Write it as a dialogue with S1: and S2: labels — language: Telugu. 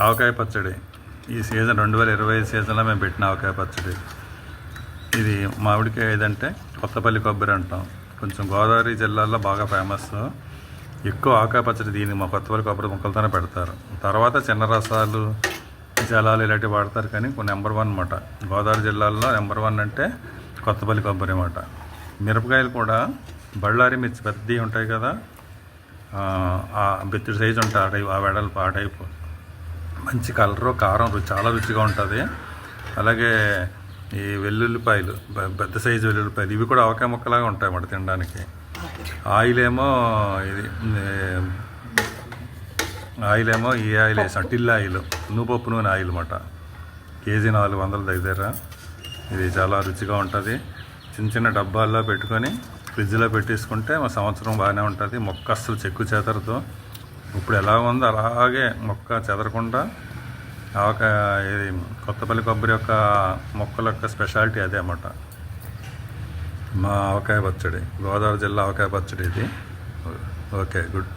S1: ఆవకాయ పచ్చడి. ఈ సీజన్ రెండు వేల ఇరవై సీజన్లో మేము పెట్టిన ఆవకాయ పచ్చడి. ఇది మామిడికాయ ఏదంటే కొత్తపల్లి కొబ్బరి అంటాం. కొంచెం గోదావరి జిల్లాలో బాగా ఫేమస్. ఎక్కువ ఆవకాయ పచ్చడి దీన్ని మా కొత్తపల్లి కొబ్బరి ముక్కలతోనే పెడతారు. తర్వాత చిన్న రసాలు జలాలు ఇలాంటివి వాడతారు కానీ నెంబర్ వన్ అనమాట గోదావరి జిల్లాలో నెంబర్ వన్ అంటే కొత్తపల్లి కొబ్బరి అనమాట మిరపకాయలు కూడా బళ్ళారి మిర్చి పెద్దవి ఉంటాయి కదా. ఆ, ఆ సైజు ఉంటాయి ఆ టైపు ఆ వెడల్పు ఆ టైపు. మంచి కలరు కారం రుచి చాలా రుచిగా ఉంటుంది. అలాగే ఈ వెల్లుల్లిపాయలు పెద్ద సైజు వెల్లుల్లిపాయలు ఇవి కూడా అవకాయ ముక్కలాగా ఉంటాయి అన్నమాట తినడానికి. ఆయిల్ ఏమో ఇది ఆయిల్ ఏమో ఈ ఆయిల్ వేసాం టిల్ ఆయిల్ నువ్వుపప్పు నూనె ఆయిల్ అన్నమాట. కేజీ నాలుగు వందల దగ్గర ఇది చాలా రుచిగా ఉంటుంది. చిన్న చిన్న డబ్బాల్లో పెట్టుకొని ఫ్రిడ్జ్లో పెట్టేసుకుంటే మా సంవత్సరం బాగానే ఉంటుంది. మొక్క అస్సలు చెక్కు చేతరతో ఇప్పుడు ఎలా ఉందో అలాగే మొక్క చెదరకుండా ఆవకాయ ఇది కొత్తపల్లి కొబ్బరి యొక్క మొక్కల యొక్క స్పెషాలిటీ అదే అన్నమాట. మా ఆవకాయ పచ్చడి గోదావరి జిల్లా ఆవకాయ పచ్చడి ఇది. Okay good.